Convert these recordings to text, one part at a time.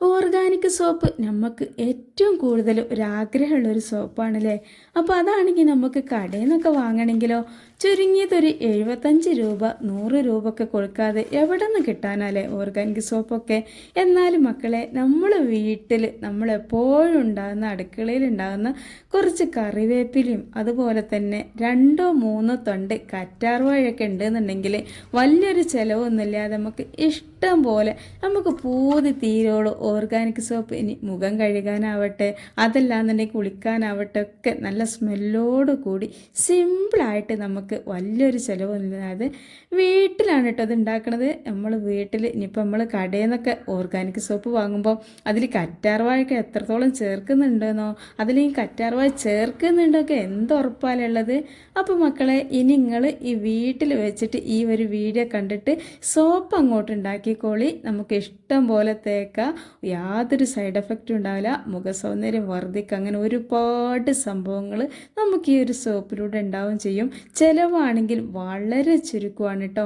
Organic soap നമുക്ക് ഏറ്റവും കൂടുതൽ ഒരാഗ്രഹമുള്ളൊരു സോപ്പാണല്ലേ? അപ്പോൾ അതാണെങ്കിൽ നമുക്ക് കടയിൽ നിന്നൊക്കെ വാങ്ങണമെങ്കിലോ ചുരുങ്ങിയതൊരു എഴുപത്തഞ്ച് രൂപ നൂറ് രൂപ ഒക്കെ കൊടുക്കാതെ എവിടെ നിന്ന് കിട്ടാനല്ലേ ഓർഗാനിക് സോപ്പൊക്കെ? എന്നാലും മക്കളെ നമ്മൾ വീട്ടിൽ നമ്മളെപ്പോഴും ഉണ്ടാകുന്ന അടുക്കളയിൽ ഉണ്ടാകുന്ന കുറച്ച് കറിവേപ്പിലയും അതുപോലെ തന്നെ രണ്ടോ മൂന്നോ തൊണ്ട് കറ്റാർവാഴയൊക്കെ ഉണ്ടെന്നുണ്ടെങ്കിൽ വലിയൊരു ചിലവൊന്നുമില്ലാതെ നമുക്ക് ഇഷ്ടം പോലെ നമുക്ക് പൂതി തീരോളൂ. ഓർഗാനിക് സോപ്പ് ഇനി മുഖം കഴുകാനാവട്ടെ അതല്ലാന്നുണ്ടെങ്കിൽ കുളിക്കാനാവട്ടെ ഒക്കെ നല്ല സ്മെല്ലോട് കൂടി സിമ്പിളായിട്ട് നമുക്ക് വലിയൊരു ചിലവൊന്നുമില്ലാതെ വീട്ടിലാണ് കേട്ടോ അത് ഉണ്ടാക്കുന്നത് നമ്മൾ വീട്ടിൽ ഇനിയിപ്പോൾ നമ്മൾ കടയിൽ നിന്നൊക്കെ ഓർഗാനിക് സോപ്പ് വാങ്ങുമ്പോൾ അതിൽ കറ്റാർവാഴക്ക് എത്രത്തോളം ചേർക്കുന്നുണ്ടെന്നോ അതിൽ ഈ കറ്റാർവാഴ ചേർക്കുന്നുണ്ടൊക്കെ എന്തുറപ്പാലുള്ളത് അപ്പോൾ മക്കളെ ഇനി നിങ്ങൾ ഈ വീട്ടിൽ വെച്ചിട്ട് ഈ ഒരു വീഡിയോ കണ്ടിട്ട് സോപ്പ് അങ്ങോട്ട് ഉണ്ടാക്കിക്കോളി. നമുക്ക് ഇഷ്ടം പോലെ തേക്കാം. യാതൊരു സൈഡ് എഫക്റ്റും ഉണ്ടാവില്ല. മുഖ സൗന്ദര്യം വർദ്ധിക്കുക അങ്ങനെ ഒരുപാട് സംഭവങ്ങൾ നമുക്ക് ഈ ഒരു സോപ്പിലൂടെ ഉണ്ടാവും ചെയ്യും. ചിലവാണെങ്കിൽ വളരെ ചുരുക്കമാണ് കേട്ടോ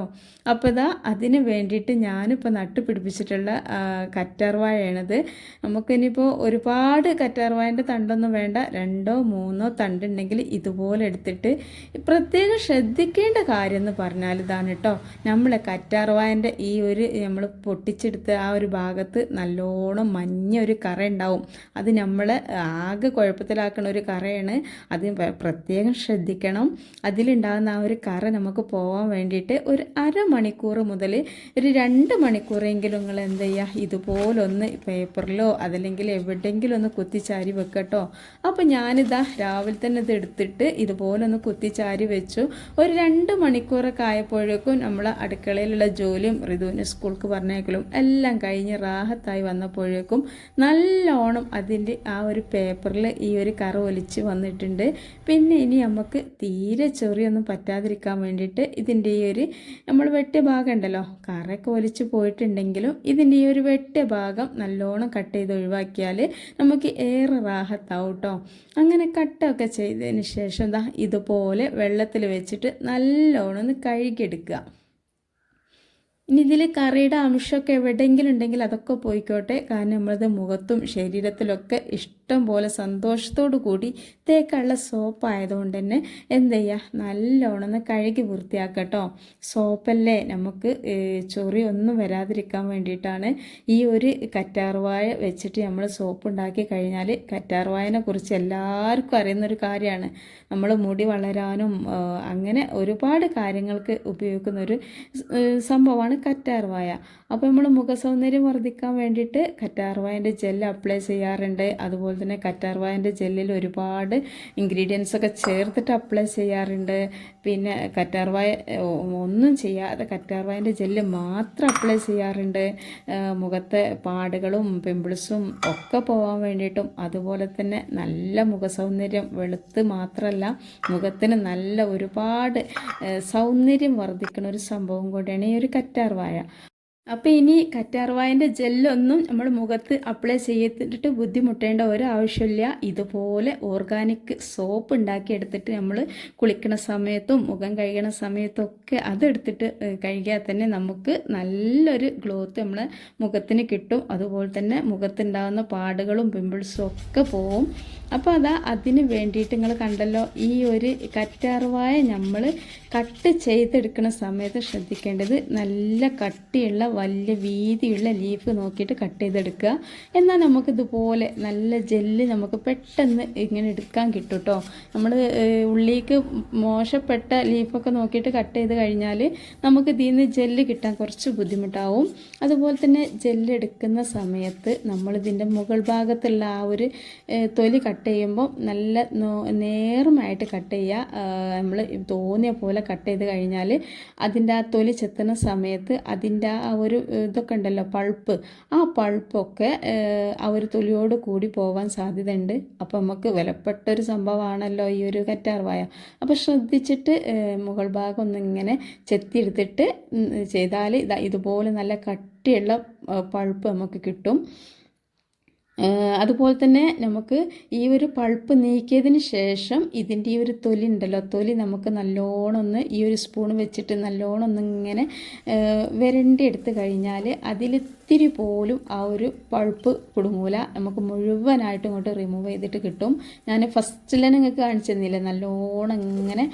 അപ്പോൾ ഇതാ അതിന് വേണ്ടിയിട്ട് ഞാനിപ്പോൾ നട്ടുപിടിപ്പിച്ചിട്ടുള്ള കറ്റാർവാഴയാണിത്. നമുക്കിനിയിപ്പോൾ ഒരുപാട് കറ്റാർവാഴന്റെ തണ്ടൊന്നും വേണ്ട. രണ്ടോ മൂന്നോ തണ്ടുണ്ടെങ്കിൽ ഇതുപോലെ എടുത്തിട്ട് പ്രത്യേകം ശ്രദ്ധിക്കേണ്ട കാര്യം എന്ന് പറഞ്ഞാൽ ഇതാണ് കേട്ടോ നമ്മൾ കറ്റാർവാഴന്റെ ഈ ഒരു നമ്മൾ പൊട്ടിച്ചെടുത്ത് ആ ഒരു ഭാഗത്ത് നല്ലോണം മഞ്ഞ ഒരു കറ ഉണ്ടാവും അത് നമ്മളെ ആകെ കുഴപ്പത്തിലാക്കുന്ന ഒരു കറയാണ്. അത് പ്രത്യേകം ശ്രദ്ധിക്കണം. അതിലുണ്ടാകുന്ന ആ ഒരു കറ നമുക്ക് പോകാൻ വേണ്ടിയിട്ട് ഒരു അരമണിക്കൂർ മുതൽ ഒരു രണ്ട് മണിക്കൂറെങ്കിലും നിങ്ങൾ എന്ത് ചെയ്യുക? ഇതുപോലൊന്ന് പേപ്പറിലോ അതല്ലെങ്കിൽ എവിടെയെങ്കിലും ഒന്ന് കുത്തിച്ചാരി വെക്കട്ടോ. അപ്പോൾ ഞാനിതാ രാവിലെ തന്നെ ഇത് എടുത്തിട്ട് ഇതുപോലൊന്ന് കുത്തിച്ചാരി വെച്ചു. ഒരു രണ്ട് മണിക്കൂറൊക്കെ ആയപ്പോഴേക്കും നമ്മൾ അടുക്കളയിലുള്ള ജോലിയും ഋതുവിന് സ്കൂൾക്ക് പറഞ്ഞേക്കലും എല്ലാം കഴിഞ്ഞ് റാഹത്തായി വന്നപ്പോഴേക്കും നല്ലോണം അതിന്റെ ആ ഒരു പേപ്പറിൽ ഈ ഒരു കറ ഒലിച്ച് വന്നിട്ടുണ്ട്. പിന്നെ ഇനി നമുക്ക് തീരെ ചൊറിയൊന്നും പറ്റാതിരിക്കാൻ വേണ്ടിയിട്ട് ഇതിന്റെ ഈ ഒരു നമ്മൾ വെട്ടിയ ഭാഗം ഉണ്ടല്ലോ കറയൊക്കെ ഒലിച്ച് പോയിട്ടുണ്ടെങ്കിലും ഇതിന്റെ ഈ ഒരു വെട്ടിയ ഭാഗം നല്ലോണം കട്ട് ചെയ്ത് ഒഴിവാക്കിയാൽ നമുക്ക് ഏറെ റാഹത്താവും കേട്ടോ. അങ്ങനെ കട്ടൊക്കെ ചെയ്തതിന് ശേഷം ദാ ഇതുപോലെ വെള്ളത്തിൽ വെച്ചിട്ട് നല്ലോണം ഒന്ന് കഴുകിയെടുക്കുക. ഇനി ഇതിൽ കറിയുടെ അംശമൊക്കെ എവിടെയെങ്കിലും ഉണ്ടെങ്കിൽ അതൊക്കെ പോയിക്കോട്ടെ. കാരണം നമ്മളത് മുഖത്തും ശരീരത്തിലൊക്കെ ഇഷ്ടം പോലെ സന്തോഷത്തോടു കൂടി തേക്കുള്ള സോപ്പ് ആയതുകൊണ്ട് തന്നെ എന്ത് ചെയ്യുക നല്ലോണം കഴുകി കഴുകി വൃത്തിയാക്കട്ടോ. സോപ്പല്ലേ നമുക്ക് ചൊറി ഒന്നും വരാതിരിക്കാൻ വേണ്ടിയിട്ടാണ് ഈ ഒരു കറ്റാർവായ വെച്ചിട്ട് നമ്മൾ സോപ്പ് ഉണ്ടാക്കി കഴിഞ്ഞാൽ കറ്റാർവായനെ കുറിച്ച് എല്ലാവർക്കും അറിയുന്നൊരു കാര്യമാണ്. നമ്മൾ മുടി വളരാനും അങ്ങനെ ഒരുപാട് കാര്യങ്ങൾക്ക് ഉപയോഗിക്കുന്ന ഒരു സംഭവമാണ് കറ്റാർവായ അപ്പോൾ നമ്മൾ മുഖസൗന്ദര്യം വർദ്ധിക്കാൻ വേണ്ടിയിട്ട് കറ്റാർവായന്റെ ജെൽ അപ്ലൈ ചെയ്യാറുണ്ട്. അതുപോലെ തന്നെ കറ്റാർവായന്റെ ജെല്ലിൽ ഒരുപാട് ഇൻഗ്രീഡിയൻസ് ഒക്കെ ചേർത്തിട്ട് അപ്ലൈ ചെയ്യാറുണ്ട്. പിന്നെ കറ്റാർവായ ഒന്നും ചെയ്യാതെ കറ്റാർവായന്റെ ജെല്ല് മാത്രം അപ്ലൈ ചെയ്യാറുണ്ട്. മുഖത്തെ പാടുകളും പിമ്പിൾസും ഒക്കെ പോകാൻ വേണ്ടിയിട്ടും അതുപോലെ തന്നെ നല്ല മുഖസൗന്ദര്യം വെളുത്ത് മാത്രമല്ല മുഖത്തിന് നല്ല ഒരുപാട് സൗന്ദര്യം വർദ്ധിക്കുന്ന ഒരു സംഭവം കൂടിയാണ് ഈ ഒരു കറ്റാർവായ. അപ്പോൾ ഇനി കറ്റാർവായന്റെ ജെല്ലൊന്നും നമ്മൾ മുഖത്ത് അപ്ലൈ ചെയ്തിട്ട് ബുദ്ധിമുട്ടേണ്ട ഒരു ആവശ്യമില്ല. ഇതുപോലെ ഓർഗാനിക് സോപ്പ് ഉണ്ടാക്കി എടുത്തിട്ട് നമ്മൾ കുളിക്കണ സമയത്തും മുഖം കഴുകണ സമയത്തും ഒക്കെ അതെടുത്തിട്ട് കഴുകിയാൽ തന്നെ നമുക്ക് നല്ലൊരു ഗ്ലോത്ത് നമ്മളെ മുഖത്തിന് കിട്ടും. അതുപോലെ തന്നെ മുഖത്തുണ്ടാകുന്ന പാടുകളും പിമ്പിൾസും ഒക്കെ പോവും. അപ്പോൾ അതാ അതിന് വേണ്ടിയിട്ട് നിങ്ങൾ കണ്ടല്ലോ ഈ ഒരു കറ്റാർവായ നമ്മൾ കട്ട് ചെയ്തെടുക്കുന്ന സമയത്ത് ശ്രദ്ധിക്കേണ്ടത് നല്ല കട്ടിയുള്ള വലിയ വീതിയുള്ള ലീഫ് നോക്കിയിട്ട് കട്ട് ചെയ്തെടുക്കുക. എന്നാൽ നമുക്കിതുപോലെ നല്ല ജെല്ല് നമുക്ക് പെട്ടെന്ന് ഇങ്ങനെ എടുക്കാൻ കിട്ടും കേട്ടോ നമ്മൾ ഉള്ളിലേക്ക് മോശപ്പെട്ട ലീഫൊക്കെ നോക്കിയിട്ട് കട്ട് ചെയ്ത് കഴിഞ്ഞാൽ നമുക്ക് ഇതിൽ നിന്ന് ജെല്ല് കിട്ടാൻ കുറച്ച് ബുദ്ധിമുട്ടാവും. അതുപോലെ തന്നെ ജെല്ല് എടുക്കുന്ന സമയത്ത് നമ്മളിതിന്റെ മുകൾ ഭാഗത്തുള്ള ആ ഒരു തൊലി കട്ട് ചെയ്യുമ്പോൾ നല്ല നേർമായിട്ട് കട്ട് ചെയ്യുക. നമ്മൾ തോന്നിയ പോലെ കട്ട് ചെയ്ത് കഴിഞ്ഞാൽ അതിന്റെ ആ തൊലി ചെത്തുന്ന സമയത്ത് അതിന്റെ ആ ഒരു ഇതൊക്കെ ഉണ്ടല്ലോ പൾപ്പ്. ആ പൾപ്പൊക്കെ ആ ഒരു തൊലിയോട് കൂടി പോകാൻ സാധ്യതയുണ്ട്. അപ്പോൾ നമുക്ക് വിലപ്പെട്ട ഒരു സംഭവമാണല്ലോ ഈ ഒരു കറ്റാർവായ അപ്പോൾ ശ്രദ്ധിച്ചിട്ട് മുകൾ ഭാഗം ഒന്നിങ്ങനെ ചെത്തിയെടുത്തിട്ട് ചെയ്താൽ ഇതാ ഇതുപോലെ നല്ല കട്ടിയുള്ള പൾപ്പ് നമുക്ക് കിട്ടും. അതുപോലെ തന്നെ നമുക്ക് ഈ ഒരു പൾപ്പ് നീക്കിയതിന് ശേഷം ഇതിന്റെ ഈ ഒരു തൊലി ഉണ്ടല്ലോ തൊലി നമുക്ക് നല്ലോണം ഒന്ന് ഈ ഒരു സ്പൂൺ വെച്ചിട്ട് നല്ലോണം ഒന്ന് ഇങ്ങനെ വരണ്ടി എടുത്ത് കഴിഞ്ഞാൽ അതിൽ ഇത്തിരി പോലും ആ ഒരു പഴുപ്പ് കുടുങ്ങൂല. നമുക്ക് മുഴുവനായിട്ട് ഇങ്ങോട്ട് റിമൂവ് ചെയ്തിട്ട് കിട്ടും. ഞാൻ ഫസ്റ്റിൽ നിങ്ങൾക്ക് കാണിച്ചു തന്നില്ലേ? നല്ലോണം ഇങ്ങനെ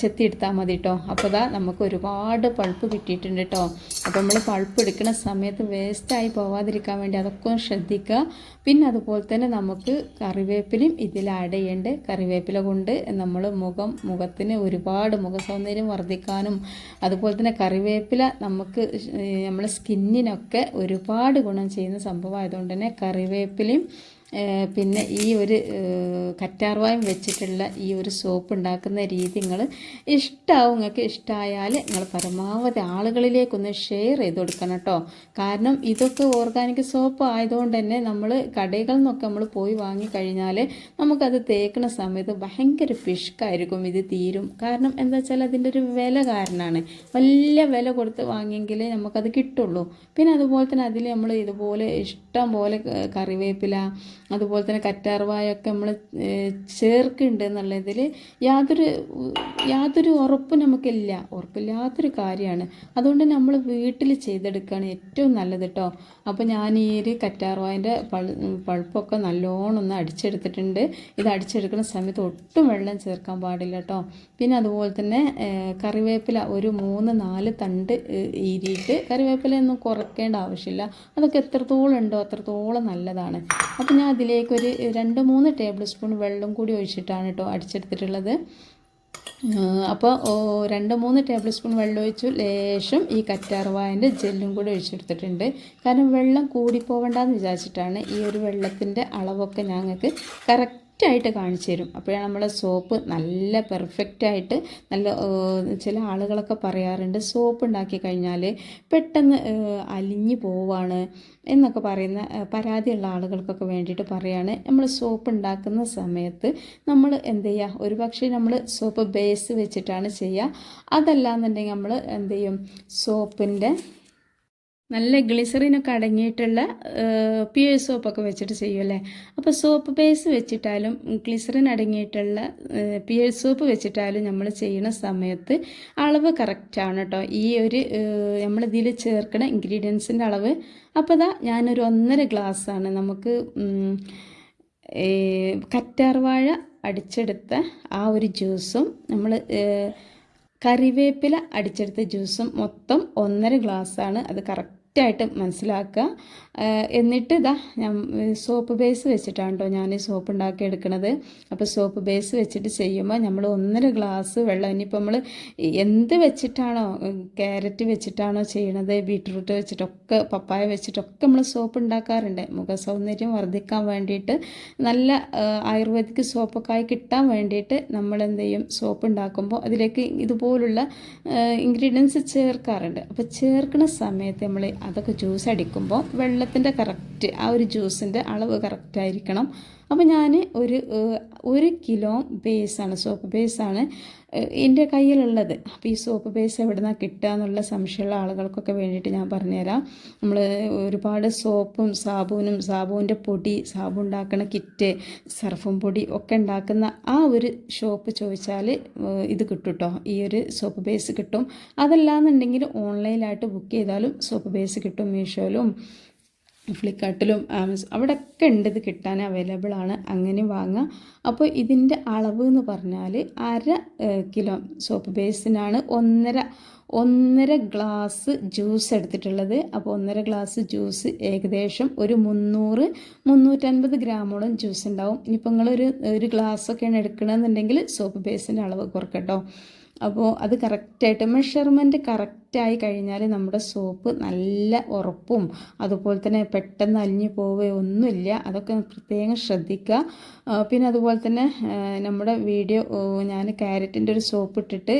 ചെത്തിയെടുത്താൽ മതി കേട്ടോ അപ്പോൾ ഇതാ നമുക്ക് ഒരുപാട് പഴുപ്പ് കിട്ടിയിട്ടുണ്ട് കേട്ടോ അപ്പോൾ നമ്മൾ പഴുപ്പ് എടുക്കുന്ന സമയത്ത് വേസ്റ്റായി പോവാതിരിക്കാൻ വേണ്ടി അതൊക്കെ ഒന്ന് ശ്രദ്ധിക്കുക പിന്നെ അതുപോലെ തന്നെ നമുക്ക് കറിവേപ്പിലയും ഇതിൽ ആഡ് ചെയ്യേണ്ട. കറിവേപ്പില കൊണ്ട് നമ്മൾ മുഖം മുഖത്തിന് ഒരുപാട് മുഖ സൗന്ദര്യം വർദ്ധിക്കാനും അതുപോലെ തന്നെ കറിവേപ്പില നമുക്ക് നമ്മുടെ സ്കിന്നിനൊക്കെ ഒരുപാട് ഗുണം ചെയ്യുന്ന സംഭവമായതുകൊണ്ട് തന്നെ കറിവേപ്പിലയും പിന്നെ ഈ ഒരു കറ്റാർവായം വെച്ചിട്ടുള്ള ഈ ഒരു സോപ്പ് ഉണ്ടാക്കുന്ന രീതി നിങ്ങൾ ഇഷ്ടമാവും നിങ്ങൾക്ക് ഇഷ്ടമായാൽ നിങ്ങൾ പരമാവധി ആളുകളിലേക്കൊന്ന് ഷെയർ ചെയ്ത് കൊടുക്കണം കേട്ടോ. കാരണം ഇതൊക്കെ ഓർഗാനിക് സോപ്പ് ആയതുകൊണ്ട് തന്നെ നമ്മൾ കടകളിൽ നിന്നൊക്കെ നമ്മൾ പോയി വാങ്ങിക്കഴിഞ്ഞാൽ നമുക്കത് തേക്കുന്ന സമയത്ത് ഭയങ്കര ഫിഷ്കായിരിക്കും ഇത് തീരും. കാരണം എന്താ വെച്ചാൽ അതിന്റെ ഒരു വില കാരണമാണ് വലിയ വില കൊടുത്ത് വാങ്ങിയെങ്കിലേ നമുക്കത് കിട്ടുള്ളൂ. പിന്നെ അതുപോലെ തന്നെ അതിൽ നമ്മൾ ഇതുപോലെ ഇഷ്ടം പോലെ കറിവേപ്പില അതുപോലെ തന്നെ കറ്റാർവായൊക്കെ നമ്മൾ ചേർക്കുന്നുണ്ട് എന്നുള്ളതിൽ യാതൊരു യാതൊരു ഉറപ്പും നമുക്കില്ല. ഉറപ്പില്ലാത്തൊരു കാര്യമാണ്. അതുകൊണ്ട് നമ്മൾ വീട്ടിൽ ചെയ്തെടുക്കുകയാണ് ഏറ്റവും നല്ലത് കേട്ടോ അപ്പോൾ ഞാൻ ഈ ഒരു കറ്റാർവായന്റെ പൾ പൾപ്പൊക്കെ നല്ലോണം ഒന്ന് അടിച്ചെടുത്തിട്ടുണ്ട്. ഇത് അടിച്ചെടുക്കുന്ന സമയത്ത് ഒട്ടും വെള്ളം ചേർക്കാൻ പാടില്ല കേട്ടോ പിന്നെ അതുപോലെ തന്നെ കറിവേപ്പില ഒരു മൂന്ന് നാല് തണ്ട് ഈരിയിട്ട് കറിവേപ്പിലയൊന്നും കുറയ്ക്കേണ്ട ആവശ്യമില്ല. അതൊക്കെ എത്രത്തോളം ഉണ്ടോ അത്രത്തോളം നല്ലതാണ്. അപ്പോൾ ഞാൻ അതിലേക്ക് ഒരു രണ്ട് മൂന്ന് ടേബിൾ സ്പൂൺ വെള്ളം കൂടി ഒഴിച്ചിട്ടാണ് കേട്ടോ അടിച്ചെടുത്തിട്ടുള്ളത്. അപ്പോൾ രണ്ട് മൂന്ന് ടേബിൾ സ്പൂൺ വെള്ളം ഒഴിച്ചു. ലേശം ഈ കറ്റാർവായന്റെ ജെല്ലും കൂടി ഒഴിച്ചെടുത്തിട്ടുണ്ട്. കാരണം വെള്ളം കൂടിപ്പോവണ്ടെന്ന് വിചാരിച്ചിട്ടാണ് ഈ ഒരു വെള്ളത്തിന്റെ അളവൊക്കെ ഞങ്ങൾക്ക് കറക്റ്റായിട്ട് കാണിച്ചു തരും. അപ്പോഴാണ് നമ്മളെ സോപ്പ് നല്ല പെർഫെക്റ്റായിട്ട് നല്ല ചില ആളുകളൊക്കെ പറയാറുണ്ട് സോപ്പ് ഉണ്ടാക്കി കഴിഞ്ഞാൽ പെട്ടെന്ന് അലിഞ്ഞു പോവാണ് എന്നൊക്കെ പറയുന്ന പരാതിയുള്ള ആളുകൾക്കൊക്കെ വേണ്ടിയിട്ട് പറയാണ്. നമ്മൾ സോപ്പ് ഉണ്ടാക്കുന്ന സമയത്ത് നമ്മൾ എന്ത് ചെയ്യുക ഒരു പക്ഷേ നമ്മൾ സോപ്പ് ബേസ് വെച്ചിട്ടാണ് ചെയ്യുക. അതല്ല എന്നുണ്ടെങ്കിൽ നമ്മൾ എന്ത് ചെയ്യും? സോപ്പിന്റെ നല്ല ഗ്ലിസറിനൊക്കെ അടങ്ങിയിട്ടുള്ള പിയേഴ്സ് സോപ്പൊക്കെ വെച്ചിട്ട് ചെയ്യുമല്ലേ അപ്പോൾ സോപ്പ് ബേസ് വെച്ചിട്ടാലും ഗ്ലിസറിൻ അടങ്ങിയിട്ടുള്ള പിയേഴ്സ് സോപ്പ് വെച്ചിട്ടാലും നമ്മൾ ചെയ്യുന്ന സമയത്ത് അളവ് കറക്റ്റാണ് കേട്ടോ ഈ ഒരു നമ്മൾ ഇതിൽ ചേർക്കുന്ന ഇൻഗ്രീഡിയൻസിന്റെ അളവ്. അപ്പോൾ ഇതാ ഞാനൊരു ഒന്നര ഗ്ലാസ്സാണ് നമുക്ക് കറ്റാർവാഴ അടിച്ചെടുത്ത ആ ഒരു ജ്യൂസും നമ്മൾ കറിവേപ്പില അടിച്ചെടുത്ത ജ്യൂസും മൊത്തം ഒന്നര ഗ്ലാസ്സാണ്. അത് കറക്റ്റായിട്ട് മനസ്സിലാക്കുക. എന്നിട്ട് ഇതാ ഞാൻ സോപ്പ് ബേസ് വെച്ചിട്ടാണ് കേട്ടോ ഞാൻ സോപ്പ് ഉണ്ടാക്കി എടുക്കുന്നത് അപ്പോൾ സോപ്പ് ബേസ് വെച്ചിട്ട് ചെയ്യുമ്പോൾ നമ്മൾ ഒന്നര ഗ്ലാസ് വെള്ളം ഇനിയിപ്പോൾ നമ്മൾ എന്ത് വെച്ചിട്ടാണോ ക്യാരറ്റ് വെച്ചിട്ടാണോ ചെയ്യണത് ബീട്രൂട്ട് വെച്ചിട്ടൊക്കെ പപ്പായ വെച്ചിട്ടൊക്കെ നമ്മൾ സോപ്പ് ഉണ്ടാക്കാറുണ്ട്. മുഖ സൗന്ദര്യം വർദ്ധിക്കാൻ വേണ്ടിയിട്ട് നല്ല ആയുർവേദിക് സോപ്പൊക്കെ ആയി കിട്ടാൻ വേണ്ടിയിട്ട് നമ്മൾ എന്ത് ചെയ്യും? സോപ്പ് ഉണ്ടാക്കുമ്പോൾ അതിലേക്ക് ഇതുപോലുള്ള ഇൻഗ്രീഡിയൻസ് ചേർക്കാറുണ്ട്. അപ്പോൾ ചേർക്കുന്ന സമയത്ത് നമ്മൾ അതൊക്കെ ജ്യൂസ് അടിക്കുമ്പോൾ വെള്ളത്തിന്റെ കറക്റ്റ് ആ ഒരു ജ്യൂസിന്റെ അളവ് കറക്റ്റ് ആയിരിക്കണം. അപ്പോൾ ഞാൻ ഒരു ഒരു കിലോ ബേസാണ് സോപ്പ് ബേസാണ് എന്റെ കയ്യിലുള്ളത്. അപ്പോൾ ഈ സോപ്പ് ബേസ് എവിടെ നിന്നാണ് കിട്ടുക എന്നുള്ള സംശയമുള്ള ആളുകൾക്കൊക്കെ വേണ്ടിയിട്ട് ഞാൻ പറഞ്ഞുതരാം. നമ്മൾ ഒരുപാട് സോപ്പും സാബൂനും സാബൂന്റെ പൊടി സാബു ഉണ്ടാക്കുന്ന കിറ്റ് സർഫും പൊടി ഒക്കെ ഉണ്ടാക്കുന്ന ആ ഒരു ഷോപ്പ് ചോദിച്ചാൽ ഇത് കിട്ടും കേട്ടോ ഈ ഒരു സോപ്പ് ബേസ് കിട്ടും. അതല്ലാന്നുണ്ടെങ്കിൽ ഓൺലൈനായിട്ട് ബുക്ക് ചെയ്താലും സോപ്പ് ബേസ് കിട്ടും മീഷോയിലും. ഫ്ലിപ്കാർട്ടിലും ആമസോൺ അവിടെയൊക്കെ ഉണ്ട്. ഇത് കിട്ടാൻ അവൈലബിൾ ആണ്. അങ്ങനെ വാങ്ങാം. അപ്പോൾ ഇതിന്റെ അളവ് എന്ന് പറഞ്ഞാൽ അര കിലോ സോപ്പ് ബേസിനാണ് ഒന്നര ഒന്നര ഗ്ലാസ് ജ്യൂസ് എടുത്തിട്ടുള്ളത്. അപ്പോൾ ഒന്നര ഗ്ലാസ് ജ്യൂസ് ഏകദേശം ഒരു മുന്നൂറ് മുന്നൂറ്റൻപത് ഗ്രാമോളം ജ്യൂസ് ഉണ്ടാവും. ഇനിയിപ്പോൾ നിങ്ങളൊരു ഒരു ഗ്ലാസ്സൊക്കെയാണ് എടുക്കണമെന്നുണ്ടെങ്കിൽ സോപ്പ് ബേസിന്റെ അളവ് കുറക്കട്ടോ. അപ്പോൾ അത് കറക്റ്റായിട്ട് മെഷർമെന്റ് കറക്റ്റായി കഴിഞ്ഞാൽ നമ്മുടെ സോപ്പ് നല്ല ഉറപ്പും അതുപോലെ തന്നെ പെട്ടെന്ന് അലിഞ്ഞു പോവുകയോ ഒന്നുമില്ല. അതൊക്കെ പ്രത്യേകം ശ്രദ്ധിക്കുക. പിന്നെ അതുപോലെ തന്നെ നമ്മുടെ വീഡിയോ ഞാൻ ക്യാരറ്റിന്റെ ഒരു സോപ്പ് ഇട്ടിട്ട്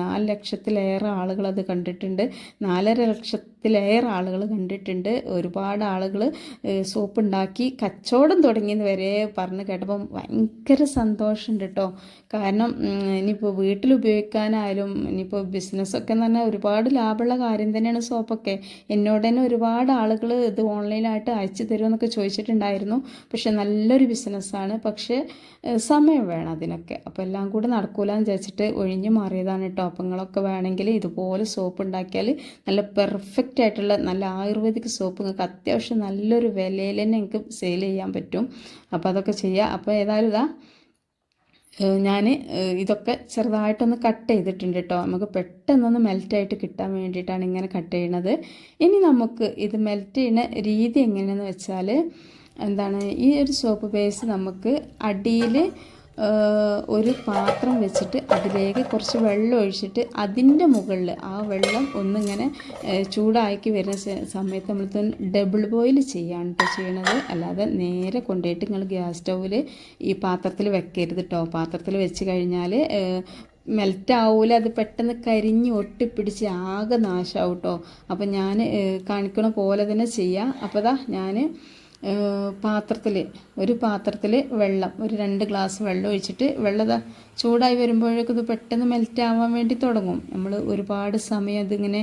നാല് ലക്ഷത്തിലേറെ ആളുകൾ അത് കണ്ടിട്ടുണ്ട്. നാലര ലക്ഷത്തിലേറെ ആളുകൾ കണ്ടിട്ടുണ്ട്. ഒരുപാട് ആളുകൾ സോപ്പ് ഉണ്ടാക്കി കച്ചവടം തുടങ്ങിയെന്ന് വരെ പറഞ്ഞ് കേട്ടപ്പം ഭയങ്കര സന്തോഷമുണ്ട് കേട്ടോ. കാരണം ഇനിയിപ്പോൾ വീട്ടിൽ ഉപയോഗിക്കാനായാലും ഇനിയിപ്പോൾ ബിസിനസ്സൊക്കെ തന്നെ ഒരുപാട് ഒരുപാട് ലാഭമുള്ള കാര്യം തന്നെയാണ് സോപ്പൊക്കെ. എന്നോട് തന്നെ ഒരുപാട് ആളുകൾ ഇത് ഓൺലൈനായിട്ട് അയച്ചു തരുമെന്നൊക്കെ ചോദിച്ചിട്ടുണ്ടായിരുന്നു. പക്ഷെ നല്ലൊരു ബിസിനസ്സാണ്. പക്ഷേ സമയം വേണം അതിനൊക്കെ. അപ്പോൾ എല്ലാം കൂടെ നടക്കൂലെന്ന് വിചാരിച്ചിട്ട് ഒഴിഞ്ഞു മാറിയതാണ് കേട്ടോ. അപ്പങ്ങളൊക്കെ വേണമെങ്കിൽ ഇതുപോലെ സോപ്പ് ഉണ്ടാക്കിയാൽ നല്ല പെർഫെക്റ്റ് ആയിട്ടുള്ള നല്ല ആയുർവേദിക് സോപ്പ് നിങ്ങൾക്ക് അത്യാവശ്യം നല്ലൊരു വിലയിൽ തന്നെ നിങ്ങൾക്ക് സെയിൽ ചെയ്യാൻ പറ്റും. അപ്പോൾ അതൊക്കെ ചെയ്യുക അപ്പോൾ ഏതായാലും ഇതാ ഞാൻ ഇതൊക്കെ ചെറുതായിട്ടൊന്ന് കട്ട് ചെയ്തിട്ടുണ്ട് കേട്ടോ നമുക്ക് പെട്ടെന്നൊന്ന് മെൽറ്റായിട്ട് കിട്ടാൻ വേണ്ടിയിട്ടാണ് ഇങ്ങനെ കട്ട് ചെയ്യണത്. ഇനി നമുക്ക് ഇത് മെൽറ്റ് ചെയ്യുന്ന രീതി എങ്ങനെയാണെന്ന് വെച്ചാൽ എന്താണ് ഈ ഒരു സോപ്പ് ബേസ് നമുക്ക് അടിയിൽ ഒരു പാത്രം വെച്ചിട്ട് അതിലേക്ക് കുറച്ച് വെള്ളം ഒഴിച്ചിട്ട് അതിന്റെ മുകളിൽ ആ വെള്ളം ഒന്നിങ്ങനെ ചൂടാക്കി വരുന്ന സമയത്ത് നമ്മൾ ഡബിൾ ബോയിൽ ചെയ്യാണ് കേട്ടോ ചെയ്യണത്. അല്ലാതെ നേരെ കൊണ്ടുപോയിട്ട് നിങ്ങൾ ഗ്യാസ് സ്റ്റൗവിൽ ഈ പാത്രത്തിൽ വെക്കരുത് കേട്ടോ പാത്രത്തിൽ വെച്ച് കഴിഞ്ഞാൽ മെൽറ്റ് ആവൂല. അത് പെട്ടെന്ന് കരിഞ്ഞ് ഒട്ടിപ്പിടിച്ച് ആകെ നാശമാവും കേട്ടോ അപ്പോൾ ഞാൻ കാണിക്കണ പോലെ തന്നെ ചെയ്യാം. അപ്പോൾ ഞാൻ പാത്രത്തിൽ ഒരു പാത്രത്തിൽ വെള്ളം ഒരു രണ്ട് ഗ്ലാസ് വെള്ളം ഒഴിച്ചിട്ട് വെള്ളം ചൂടായി വരുമ്പോഴേക്കും ഇത് പെട്ടെന്ന് മെൽറ്റ് ആവാൻ വേണ്ടി തുടങ്ങും. നമ്മൾ ഒരുപാട് സമയം ഇതിങ്ങനെ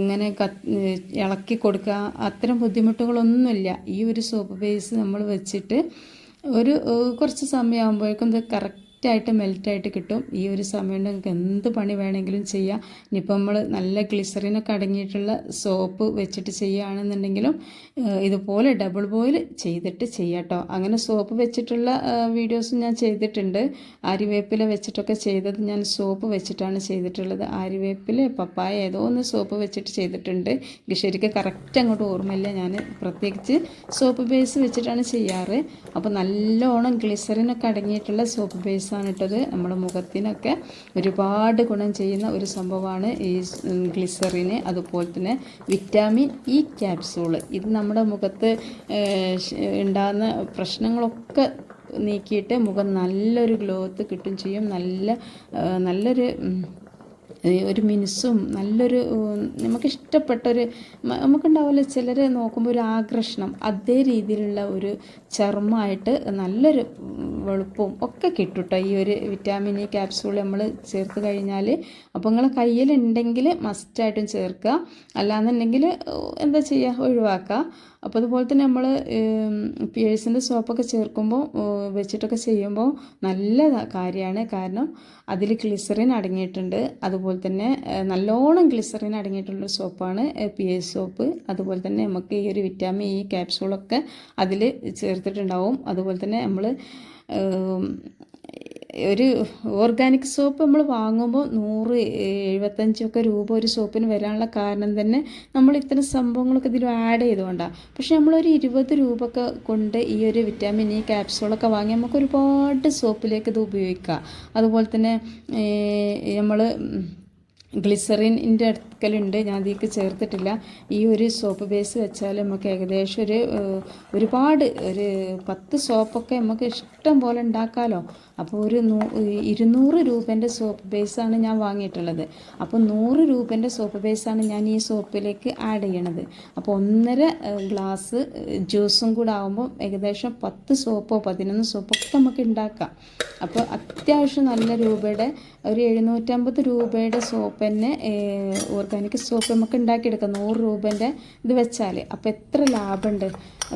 ഇങ്ങനെ ഇളക്കി കൊടുക്കുക. അത്തരം ബുദ്ധിമുട്ടുകളൊന്നുമില്ല. ഈ ഒരു സോപ്പ് ബേസ് നമ്മൾ വെച്ചിട്ട് ഒരു കുറച്ച് സമയമാകുമ്പോഴേക്കും ഇത് കറക്റ്റായിട്ട് മെൽറ്റായിട്ട് കിട്ടും. ഈ ഒരു സമയം നിങ്ങൾക്ക് എന്ത് പണി വേണമെങ്കിലും ചെയ്യാം. ഇനിയിപ്പോൾ നമ്മൾ നല്ല ഗ്ലിസറിനൊക്കെ അടങ്ങിയിട്ടുള്ള സോപ്പ് വെച്ചിട്ട് ചെയ്യുകയാണെന്നുണ്ടെങ്കിലും ഇതുപോലെ ഡബിൾ ബോയിൽ ചെയ്തിട്ട് ചെയ്യാട്ടോ. അങ്ങനെ സോപ്പ് വെച്ചിട്ടുള്ള വീഡിയോസും ഞാൻ ചെയ്തിട്ടുണ്ട്. ആര്യവേപ്പില വെച്ചിട്ടൊക്കെ ചെയ്തത് ഞാൻ സോപ്പ് വെച്ചിട്ടാണ് ചെയ്തിട്ടുള്ളത്. ആര്യവേപ്പില പപ്പായ ഏതോ ഒന്ന് സോപ്പ് വെച്ചിട്ട് ചെയ്തിട്ടുണ്ട്. ശരിക്കും കറക്റ്റ് അങ്ങോട്ട് ഓർമ്മയില്ല. ഞാൻ പ്രത്യേകിച്ച് സോപ്പ് ബേസ് വെച്ചിട്ടാണ് ചെയ്യാറ്. അപ്പോൾ നല്ലോണം ഗ്ലിസറിനൊക്കെ അടങ്ങിയിട്ടുള്ള സോപ്പ് ബേസാണ് ഇട്ടത് നമ്മുടെ മുഖത്തിനൊക്കെ ഒരുപാട് ഗുണം ചെയ്യുന്ന ഒരു സംഭവമാണ് ഈ ഗ്ലിസറിന് അതുപോലെ തന്നെ വിറ്റാമിൻ ഇ ക്യാപ്സൂൾ ഇത് നമ്മുടെ മുഖത്ത് ഉണ്ടാകുന്ന പ്രശ്നങ്ങളൊക്കെ നീക്കിയിട്ട് മുഖം നല്ലൊരു ഗ്ലോത്ത് കിട്ടും ചെയ്യും. നല്ല നല്ലൊരു ഒരു മിനുസും നല്ലൊരു നമുക്ക് നമുക്കിഷ്ടപ്പെട്ടൊരു നമുക്കുണ്ടാവില്ല ചിലരെ നോക്കുമ്പോൾ ഒരു ആകർഷണം അതേ രീതിയിലുള്ള ഒരു ചർമ്മമായിട്ട് നല്ലൊരു വെളുപ്പവും വെളുപ്പും ഒക്കെ കിട്ടും കേട്ടോ ഈ ഒരു വിറ്റാമിൻ ഇ ക്യാപ്സൂൾ നമ്മൾ ചേർത്ത് കഴിഞ്ഞാൽ അപ്പോൾ നിങ്ങളെ കയ്യിലുണ്ടെങ്കിൽ മസ്റ്റായിട്ടും ചേർക്കുക. അല്ലാന്നുണ്ടെങ്കിൽ എന്താ ചെയ്യുക ഒഴിവാക്കുക. അപ്പോൾ അതുപോലെ തന്നെ നമ്മൾ പിയേഴ്സിന്റെ സോപ്പൊക്കെ ചേർക്കുമ്പോൾ വെച്ചിട്ടൊക്കെ ചെയ്യുമ്പോൾ നല്ല കാര്യമാണ് കാരണം അതിൽ ഗ്ലിസറിൻ അടങ്ങിയിട്ടുണ്ട്. അതുപോലെ തന്നെ നല്ലോണം ഗ്ലിസറിൻ അടങ്ങിയിട്ടുള്ളൊരു സോപ്പാണ് പിയേഴ്സ് സോപ്പ് അതുപോലെ തന്നെ നമുക്ക് ഈ ഒരു വിറ്റാമിൻ ഇ ക്യാപ്സൂളൊക്കെ അതിൽ ചേർത്തിട്ടുണ്ടാവും. അതുപോലെ തന്നെ നമ്മൾ ഒരു ഓർഗാനിക് സോപ്പ് നമ്മൾ വാങ്ങുമ്പോൾ നൂറ് എഴുപത്തഞ്ചൊക്കെ രൂപ ഒരു സോപ്പിന് വരാനുള്ള കാരണം തന്നെ നമ്മൾ ഇത്തരം സംഭവങ്ങളൊക്കെ ഇതിൽ ആഡ് ചെയ്തുകൊണ്ടാണ് പക്ഷെ നമ്മളൊരു ഇരുപത് രൂപ ഒക്കെ കൊണ്ട് ഈ ഒരു വിറ്റാമിൻ ഇ ക്യാപ്സൂളൊക്കെ വാങ്ങി നമുക്ക് ഒരുപാട് സോപ്പിലേക്ക് ഇത് ഉപയോഗിക്കാം. അതുപോലെ തന്നെ നമ്മൾ ഗ്ലിസറിന്റെ അടുക്കലുണ്ട് ഞാൻ അതിലേക്ക് ചേർത്തിട്ടില്ല. ഈ ഒരു സോപ്പ് ബേസ് വെച്ചാൽ നമുക്ക് ഏകദേശം ഒരു ഒരുപാട് ഒരു പത്ത് സോപ്പൊക്കെ നമുക്ക് ഇഷ്ടം പോലെ ഉണ്ടാക്കാമല്ലോ അപ്പോൾ ഒരു നൂ ഇരുന്നൂറ് രൂപേന്റെ സോപ്പ് ബേസാണ് ഞാൻ വാങ്ങിയിട്ടുള്ളത്. അപ്പോൾ നൂറ് രൂപേന്റെ സോപ്പ് ബേസാണ് ഞാൻ ഈ സോപ്പിലേക്ക് ആഡ് ചെയ്യണത്. അപ്പോൾ ഒന്നര ഗ്ലാസ് ജ്യൂസും കൂടെ ആകുമ്പോൾ ഏകദേശം പത്ത് സോപ്പോ പതിനൊന്ന് സോപ്പോ ഒക്കെ നമുക്ക് ഉണ്ടാക്കാം. അപ്പോൾ അത്യാവശ്യം നല്ല രൂപയുടെ ഒരു എഴുന്നൂറ്റമ്പത് രൂപയുടെ സോപ്പ് തന്നെ ഓർഗാനിക് സോപ്പ് നമുക്ക് ഉണ്ടാക്കിയെടുക്കാം. നൂറ് രൂപേന്റെ ഇത് വെച്ചാൽ അപ്പോൾ എത്ര ലാഭമുണ്ട്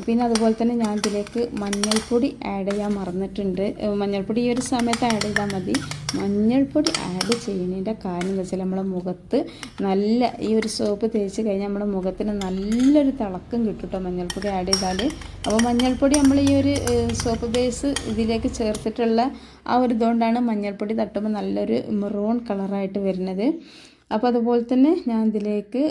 പിന്നെ അതുപോലെ തന്നെ ഞാൻ ഇതിലേക്ക് മഞ്ഞൾപ്പൊടി ആഡ് ചെയ്യാൻ മറന്നിട്ടുണ്ട്. മഞ്ഞൾപ്പൊടി ഈ ഒരു സമയത്ത് ആഡ് ചെയ്താൽ മതി. മഞ്ഞൾപ്പൊടി ആഡ് ചെയ്യുന്നതിന്റെ കാര്യം എന്താ വെച്ചാൽ നമ്മുടെ മുഖത്ത് നല്ല ഈ ഒരു സോപ്പ് തേച്ച് കഴിഞ്ഞാൽ നമ്മുടെ മുഖത്തിന് നല്ലൊരു തിളക്കം കിട്ടും കേട്ടോ മഞ്ഞൾപ്പൊടി ആഡ് ചെയ്താൽ അപ്പോൾ മഞ്ഞൾപ്പൊടി നമ്മൾ ഈ ഒരു സോപ്പ് ബേസ് ഇതിലേക്ക് ചേർത്തിട്ടുള്ള ആ ഒരു ഇതുകൊണ്ടാണ് മഞ്ഞൾപ്പൊടി തട്ടുമ്പോൾ നല്ലൊരു മെറൂൺ കളറായിട്ട് വരുന്നത്. അപ്പോൾ അതുപോലെ തന്നെ ഞാൻ ഇതിലേക്ക്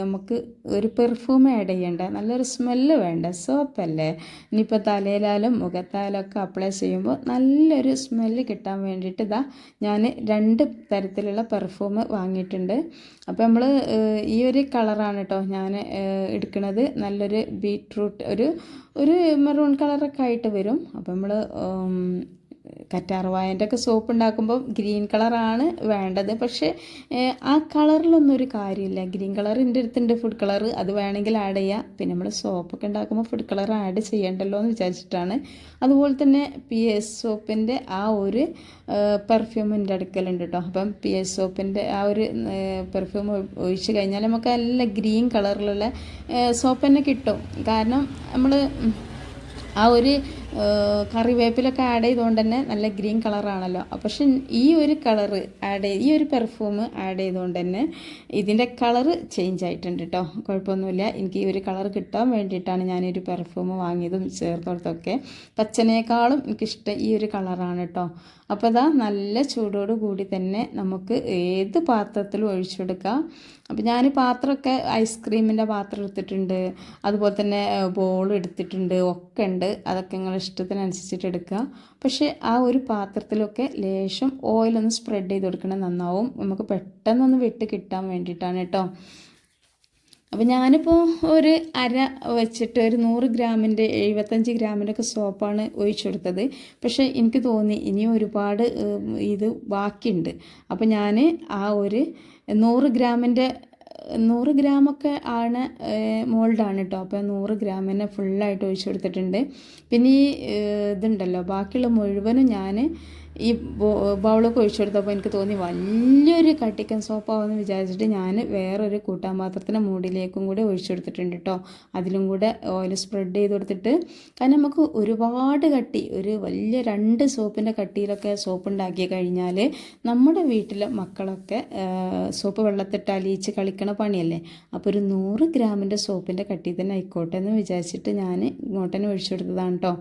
നമുക്ക് ഒരു പെർഫ്യൂം ആഡ് ചെയ്യേണ്ട? നല്ലൊരു സ്മെല്ല് വേണ്ട? സോപ്പല്ലേ ഇനിയിപ്പോൾ തലയിലാലും മുഖത്താലും ഒക്കെ അപ്ലൈ ചെയ്യുമ്പോൾ നല്ലൊരു സ്മെല്ല് കിട്ടാൻ വേണ്ടിയിട്ട് ഇതാ ഞാൻ രണ്ട് തരത്തിലുള്ള പെർഫ്യൂം വാങ്ങിയിട്ടുണ്ട്. അപ്പോൾ നമ്മൾ ഈ ഒരു കളറാണ് കേട്ടോ ഞാൻ എടുക്കുന്നത് നല്ലൊരു ബീറ്റ്റൂട്ട് ഒരു ഒരു മെറൂൺ കളറൊക്കെ ആയിട്ട് വരും. അപ്പോൾ നമ്മൾ കറ്റാർവായന്റെ ഒക്കെ സോപ്പ് ഉണ്ടാക്കുമ്പോൾ ഗ്രീൻ കളറാണ് വേണ്ടത്. പക്ഷേ ആ കളറിലൊന്നും ഒരു കാര്യമില്ല. ഗ്രീൻ കളർ എന്റെ അടുത്തുണ്ട് ഫുഡ് കളർ. അത് വേണമെങ്കിൽ ആഡ് ചെയ്യാം. പിന്നെ നമ്മൾ സോപ്പൊക്കെ ഉണ്ടാക്കുമ്പോൾ ഫുഡ് കളർ ആഡ് ചെയ്യണ്ടല്ലോ എന്ന് വിചാരിച്ചിട്ടാണ്. അതുപോലെ തന്നെ പി എസ് സോപ്പിന്റെ ആ ഒരു പെർഫ്യൂം എന്റെ അടുക്കലുണ്ട് കേട്ടോ. അപ്പം പി എസ് സോപ്പിന്റെ ആ ഒരു പെർഫ്യൂം ഒഴിച്ച് കഴിഞ്ഞാൽ നമുക്ക് നല്ല ഗ്രീൻ കളറിലുള്ള സോപ്പ് തന്നെ കിട്ടും. കാരണം നമ്മൾ ആ ഒരു കറിവേപ്പിലൊക്കെ ആഡ് ചെയ്തുകൊണ്ട് തന്നെ നല്ല ഗ്രീൻ കളറാണല്ലോ പക്ഷെ ഈ ഒരു കളറ് ആഡ് ചെയ്ത് ഈ ഒരു പെർഫ്യൂം ആഡ് ചെയ്തുകൊണ്ട് തന്നെ ഇതിന്റെ കളറ് ചേഞ്ച് ആയിട്ടുണ്ട് കേട്ടോ കുഴപ്പമൊന്നുമില്ല. എനിക്ക് ഈ ഒരു കളർ കിട്ടാൻ വേണ്ടിയിട്ടാണ് ഞാനൊരു പെർഫ്യൂം വാങ്ങിയതും ചേർത്തോടത്തൊക്കെ പച്ചനേക്കാളും എനിക്കിഷ്ടം ഈ ഒരു കളറാണ് കേട്ടോ അപ്പോൾ ഇതാ നല്ല ചൂടോട് കൂടി തന്നെ നമുക്ക് ഏത് പാത്രത്തിലും ഒഴിച്ചെടുക്കാം. അപ്പോൾ ഞാൻ പാത്രമൊക്കെ ഐസ്ക്രീമിന്റെ പാത്രം എടുത്തിട്ടുണ്ട്. അതുപോലെ തന്നെ ബോൾ എടുത്തിട്ടുണ്ട്. ഒക്കെ ഉണ്ട്. അതൊക്കെ നിങ്ങളുടെ ഇഷ്ടത്തിനനുസരിച്ചിട്ട് എടുക്കുക. പക്ഷേ ആ ഒരു പാത്രത്തിലൊക്കെ ലേശം ഓയിലൊന്ന് സ്പ്രെഡ് ചെയ്ത് കൊടുക്കണം നന്നാവും. നമുക്ക് പെട്ടെന്നൊന്ന് വിട്ട് കിട്ടാൻ വേണ്ടിയിട്ടാണ് കേട്ടോ. അപ്പോൾ ഞാനിപ്പോൾ ഒരു അര വെച്ചിട്ട് ഒരു നൂറ് ഗ്രാമിന്റെ എഴുപത്തഞ്ച് ഗ്രാമിന്റെ ഒക്കെ സോപ്പാണ് ഒഴിച്ചു കൊടുത്തത്. പക്ഷേ എനിക്ക് തോന്നി ഇനിയും ഒരുപാട് ഇത് ബാക്കിയുണ്ട്. അപ്പോൾ ഞാൻ ആ ഒരു നൂറ് ഗ്രാമിന്റെ നൂറ് ഗ്രാമൊക്കെ ആണ് മോൾഡാണ് കേട്ടോ അപ്പോൾ നൂറ് ഗ്രാമിനെ ഫുള്ളായിട്ട് ഒഴിച്ചു കൊടുത്തിട്ടുണ്ട് പിന്നെ ഈ ഇതുണ്ടല്ലോ. ബാക്കിയുള്ള മുഴുവനും ഞാൻ ഈ ബൗളൊക്കെ ഒഴിച്ചു കൊടുത്തപ്പോൾ എനിക്ക് തോന്നി വലിയൊരു കട്ടിക്കൻ സോപ്പാവെന്ന് വിചാരിച്ചിട്ട് ഞാൻ വേറൊരു കൂട്ടാൻ പാത്രത്തിന്റെ മൂടിലേക്കും കൂടി ഒഴിച്ചു കൊടുത്തിട്ടുണ്ട് കേട്ടോ അതിലും കൂടെ ഓയിൽ സ്പ്രെഡ് ചെയ്ത് കൊടുത്തിട്ട് കാരണം നമുക്ക് ഒരുപാട് കട്ടി ഒരു വലിയ രണ്ട് സോപ്പിന്റെ കട്ടിയിലൊക്കെ സോപ്പ് ഉണ്ടാക്കി കഴിഞ്ഞാൽ നമ്മുടെ വീട്ടിലെ മക്കളൊക്കെ സോപ്പ് വെള്ളത്തിട്ട് അലിയിച്ച് കളിക്കണ പണിയല്ലേ? അപ്പോൾ ഒരു നൂറ് ഗ്രാമിന്റെ സോപ്പിന്റെ കട്ടി തന്നെ ആയിക്കോട്ടെ എന്ന് വിചാരിച്ചിട്ട് ഞാൻ ഇങ്ങോട്ടന്നെ ഒഴിച്ചു കൊടുത്തതാണ് കേട്ടോ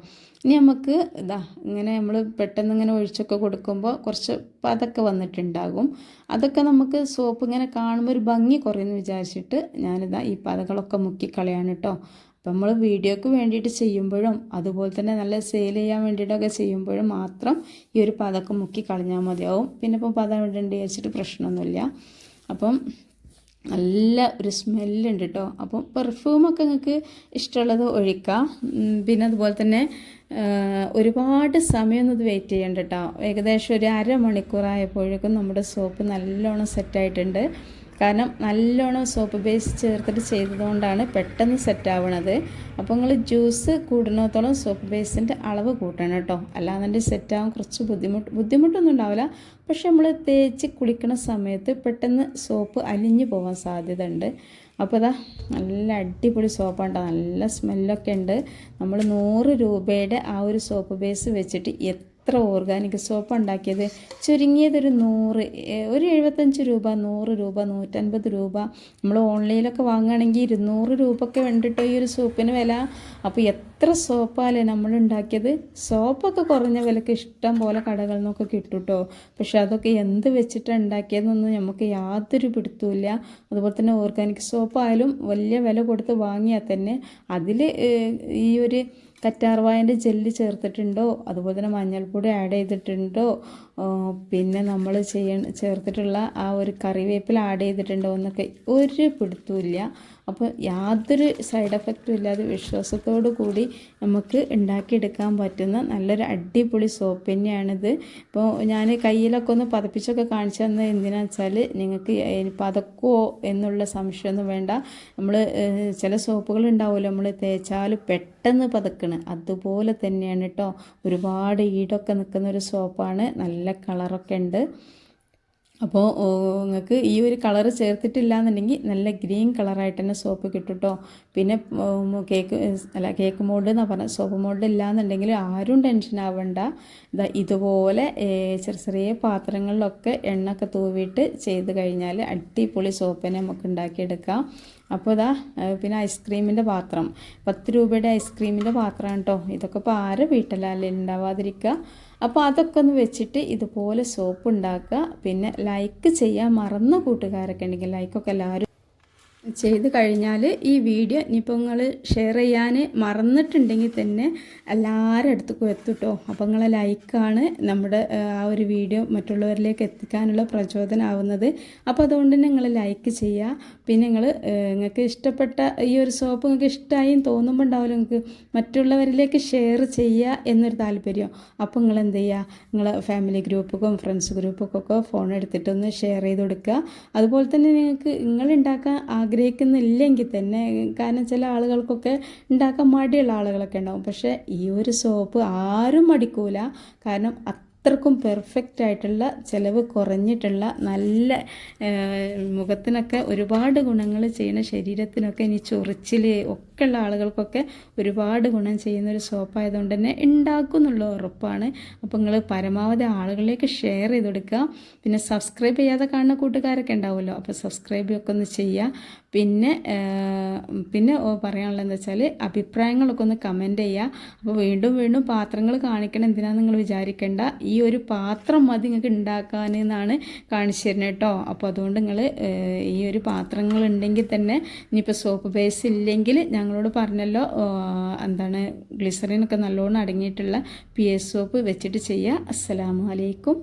ഇനി നമുക്ക് ഇതാ ഇങ്ങനെ നമ്മൾ പെട്ടെന്ന് ഇങ്ങനെ ഒഴിച്ചൊക്കെ കൊടുക്കുമ്പോൾ കുറച്ച് പതൊക്കെ വന്നിട്ടുണ്ടാകും. അതൊക്കെ നമുക്ക് സോപ്പ് ഇങ്ങനെ കാണുമ്പോൾ ഒരു ഭംഗി കുറയുമെന്ന് വിചാരിച്ചിട്ട് ഞാനിതാ ഈ പതകളൊക്കെ മുക്കിക്കളയാണ് കേട്ടോ അപ്പം നമ്മൾ വീഡിയോക്ക് വേണ്ടിയിട്ട് ചെയ്യുമ്പോഴും അതുപോലെ തന്നെ നല്ല സെയിൽ ചെയ്യാൻ വേണ്ടിയിട്ടൊക്കെ ചെയ്യുമ്പോഴും മാത്രം ഈ ഒരു പതൊക്കെ മുക്കി കളഞ്ഞാൽ മതിയാവും. പിന്നെ ഇപ്പം പതം ഇടേണ്ടി വെച്ചിട്ട് പ്രശ്നമൊന്നുമില്ല. അപ്പം നല്ല ഒരു സ്മെല്ലുണ്ട് കേട്ടോ അപ്പം പെർഫ്യൂമൊക്കെ നിങ്ങൾക്ക് ഇഷ്ടമുള്ളത് ഒഴിക്കാം. പിന്നെ അതുപോലെ തന്നെ ഒരുപാട് സമയമൊന്നും ഇത് വെയിറ്റ് ചെയ്യണ്ട കേട്ടോ ഏകദേശം ഒരു അരമണിക്കൂറായപ്പോഴേക്കും നമ്മുടെ സോപ്പ് നല്ലോണം സെറ്റായിട്ടുണ്ട് കാരണം നല്ലോണം സോപ്പ് ബേസ് ചേർത്തിട്ട് ചെയ്തതുകൊണ്ടാണ് പെട്ടെന്ന് സെറ്റ് ആവണത്. അപ്പോൾ നിങ്ങൾ ജ്യൂസ് കൂടുന്നത്തോളം സോപ്പ് ബേസിന്റെ അളവ് കൂട്ടണം കേട്ടോ. അല്ലാതെ സെറ്റ് ആവാൻ കുറച്ച് ബുദ്ധിമുട്ട് ബുദ്ധിമുട്ടൊന്നും ഉണ്ടാവില്ല. പക്ഷെ നമ്മൾ തേച്ച് കുളിക്കണ സമയത്ത് പെട്ടെന്ന് സോപ്പ് അലിഞ്ഞു പോകാൻ സാധ്യത ഉണ്ട് അപ്പോൾ അതാ നല്ല അടിപൊളി സോപ്പാണ് കേട്ടോ നല്ല സ്മെല്ലൊക്കെ ഉണ്ട്. നമ്മൾ നൂറ് രൂപയുടെ ആ ഒരു സോപ്പ് ബേസ് വെച്ചിട്ട് എത്ര ഓർഗാനിക് സോപ്പ് ഉണ്ടാക്കിയത്? ചുരുങ്ങിയതൊരു നൂറ് ഒരു എഴുപത്തഞ്ച് രൂപ നൂറ് രൂപ നൂറ്റൻപത് രൂപ. നമ്മൾ ഓൺലൈനിലൊക്കെ വാങ്ങുകയാണെങ്കിൽ ഇരുന്നൂറ് രൂപയൊക്കെ വേണ്ടിട്ടോ ഈ ഒരു സോപ്പിന് വില. അപ്പോൾ എത്ര സോപ്പാലേ നമ്മൾ ഉണ്ടാക്കിയത്? സോപ്പൊക്കെ കുറഞ്ഞ വിലക്ക് ഇഷ്ടം പോലെ കടകളിൽ നിന്നൊക്കെ കേട്ടോ പക്ഷെ അതൊക്കെ എന്ത് വെച്ചിട്ടാണ് ഉണ്ടാക്കിയതെന്നൊന്നും നമുക്ക് യാതൊരു പിടുത്തമില്ല അതുപോലെ തന്നെ ഓർഗാനിക് സോപ്പായാലും വലിയ വില കൊടുത്ത് വാങ്ങിയാൽ തന്നെ അതിൽ ഈ ഒരു കറ്റാർവായന്റെ ജെല്ല് ചേർത്തിട്ടുണ്ടോ? അതുപോലെ തന്നെ മഞ്ഞൾപ്പൊടി ആഡ് ചെയ്തിട്ടുണ്ടോ? പിന്നെ നമ്മൾ ചെയ്യ ചേർത്തിട്ടുള്ള ആ ഒരു കറിവേപ്പില ആഡ് ചെയ്തിട്ടുണ്ടോ എന്നൊക്കെ ഒരു പിടുത്തമില്ല അപ്പോൾ യാതൊരു സൈഡ് എഫക്റ്റും ഇല്ലാതെ വിശ്വാസത്തോടു കൂടി നമുക്ക് ഉണ്ടാക്കിയെടുക്കാൻ പറ്റുന്ന നല്ലൊരു അടിപൊളി സോപ്പ് തന്നെയാണിത്. ഇപ്പോൾ ഞാൻ കയ്യിലൊക്കെ ഒന്ന് പതപ്പിച്ചൊക്കെ കാണിച്ചു തന്നത് എന്തിനാണെന്ന് വെച്ചാൽ നിങ്ങൾക്ക് പതക്കുമോ എന്നുള്ള സംശയമൊന്നും വേണ്ട. നമ്മൾ ചില സോപ്പുകൾ ഉണ്ടാവുമല്ലോ നമ്മൾ തേച്ചാൽ പെട്ടെന്ന് പതക്കണ്. അതുപോലെ തന്നെയാണ് കേട്ടോ. ഒരുപാട് ഈടൊക്കെ നിൽക്കുന്ന ഒരു സോപ്പാണ്. നല്ല കളറൊക്കെ ഉണ്ട്. അപ്പോൾ നിങ്ങൾക്ക് ഈ ഒരു കളർ ചേർത്തിട്ടില്ല എന്നുണ്ടെങ്കിൽ നല്ല ഗ്രീൻ കളറായിട്ട് തന്നെ സോപ്പ് കിട്ടും കേട്ടോ പിന്നെ കേക്ക് അല്ല കേക്ക് മോൾഡ് എന്നാണ് പറഞ്ഞത് സോപ്പ് മോൾഡ് ഇല്ല എന്നുണ്ടെങ്കിൽ ആരും ടെൻഷൻ ആവണ്ട. ഇതാ ഇതുപോലെ ചെറിയ ചെറിയ പാത്രങ്ങളിലൊക്കെ ഒക്കെ തൂവിയിട്ട് ചെയ്ത് കഴിഞ്ഞാൽ അടിപൊളി സോപ്പിനെ നമുക്ക് ഉണ്ടാക്കിയെടുക്കാം അപ്പോൾ ഇതാ പിന്നെ ഐസ്ക്രീമിന്റെ പാത്രം. പത്ത് രൂപയുടെ ഐസ്ക്രീമിന്റെ പാത്രമാണ് കേട്ടോ ഇതൊക്കെ ഇപ്പോൾ ആരെ വീട്ടിലല്ലേ ഉണ്ടാവാതിരിക്കുക അപ്പോൾ അതൊക്കെ ഒന്ന് വെച്ചിട്ട് ഇതുപോലെ സോപ്പ് ഉണ്ടാക്കുക. പിന്നെ ലൈക്ക് ചെയ്യാൻ മറന്ന കൂട്ടുകാരൊക്കെ ഉണ്ടെങ്കിൽ ലൈക്കൊക്കെ എല്ലാവരും ചെയ്ത് കഴിഞ്ഞാൽ ഈ വീഡിയോ ഇനിയിപ്പോൾ നിങ്ങൾ ഷെയർ ചെയ്യാൻ മറന്നിട്ടുണ്ടെങ്കിൽ തന്നെ എല്ലാവരുടെ അടുത്തേക്കും എത്തുട്ടോ. അപ്പോൾ നിങ്ങളെ ലൈക്കാണ് നമ്മുടെ ആ, ഒരു വീഡിയോ മറ്റുള്ളവരിലേക്ക് എത്തിക്കാനുള്ള പ്രചോദനമാവുന്നത് അപ്പോൾ അതുകൊണ്ട് തന്നെ നിങ്ങൾ ലൈക്ക് ചെയ്യുക പിന്നെ നിങ്ങൾ നിങ്ങൾക്ക് ഇഷ്ടപ്പെട്ട ഈ ഒരു സോപ്പ് നിങ്ങൾക്ക് ഇഷ്ടമായി തോന്നുമ്പോൾ ഉണ്ടാവില്ല നിങ്ങൾക്ക് മറ്റുള്ളവരിലേക്ക് ഷെയർ ചെയ്യുക എന്നൊരു താല്പര്യം. അപ്പോൾ നിങ്ങൾ എന്ത് ചെയ്യുക നിങ്ങൾ ഫാമിലി ഗ്രൂപ്പുക്കും ഫ്രണ്ട്സ് ഗ്രൂപ്പുക്കൊക്കെ ഫോൺ എടുത്തിട്ടൊന്ന് ഷെയർ ചെയ്ത് കൊടുക്കുക അതുപോലെ തന്നെ നിങ്ങൾക്ക് നിങ്ങൾ ഉണ്ടാക്കാൻ ആഗ്രഹിക്കുന്നില്ലെങ്കിൽ തന്നെ കാരണം ചില ആളുകൾക്കൊക്കെ ഉണ്ടാക്കാൻ മടിയുള്ള ആളുകളൊക്കെ ഉണ്ടാവും. പക്ഷേ ഈ ഒരു സോപ്പ് ആരും മടിക്കൂല. കാരണം അത്രക്കും പെർഫെക്റ്റ് ആയിട്ടുള്ള ചിലവ് കുറഞ്ഞിട്ടുള്ള നല്ല മുഖത്തിനൊക്കെ ഒരുപാട് ഗുണങ്ങൾ ചെയ്യുന്ന ശരീരത്തിനൊക്കെ ഇനി ചൊറിച്ചിൽ ഉള്ള ആളുകൾക്കൊക്കെ ഒരുപാട് ഗുണം ചെയ്യുന്ന ഒരു സോപ്പായതുകൊണ്ട് തന്നെ ഉണ്ടാക്കും എന്നുള്ള ഉറപ്പാണ്. അപ്പോൾ നിങ്ങൾ പരമാവധി ആളുകളിലേക്ക് ഷെയർ ചെയ്ത് കൊടുക്കുക. പിന്നെ സബ്സ്ക്രൈബ് ചെയ്യാതെ കാണുന്ന കൂട്ടുകാരൊക്കെ ഉണ്ടാവുമല്ലോ അപ്പോൾ സബ്സ്ക്രൈബ് ഒക്കെ ഒന്ന് ചെയ്യുക. പിന്നെ പിന്നെ പറയാനുള്ളത് എന്താ വെച്ചാൽ അഭിപ്രായങ്ങളൊക്കെ ഒന്ന് കമന്റ് ചെയ്യുക. അപ്പോൾ വീണ്ടും വീണ്ടും പാത്രങ്ങൾ കാണിക്കണം എന്തിനാണെന്ന് നിങ്ങൾ വിചാരിക്കേണ്ട. ഈ ഒരു പാത്രം മതി നിങ്ങൾക്ക് ഉണ്ടാക്കാൻ എന്നാണ് കാണിച്ചു തരുന്നത് കേട്ടോ. അപ്പോൾ അതുകൊണ്ട് നിങ്ങൾ ഈ ഒരു പാത്രങ്ങൾ ഉണ്ടെങ്കിൽ തന്നെ ഇനിയിപ്പോൾ സോപ്പ് ബേസ് ഇല്ലെങ്കിൽ ഞങ്ങളോട് പറഞ്ഞല്ലോ എന്താണ് ഗ്ലിസറിനൊക്കെ നല്ലോണം അടങ്ങിയിട്ടുള്ള പി എസ് സോപ്പ് വെച്ചിട്ട് ചെയ്യുക അസ്സലാമു അലൈക്കും.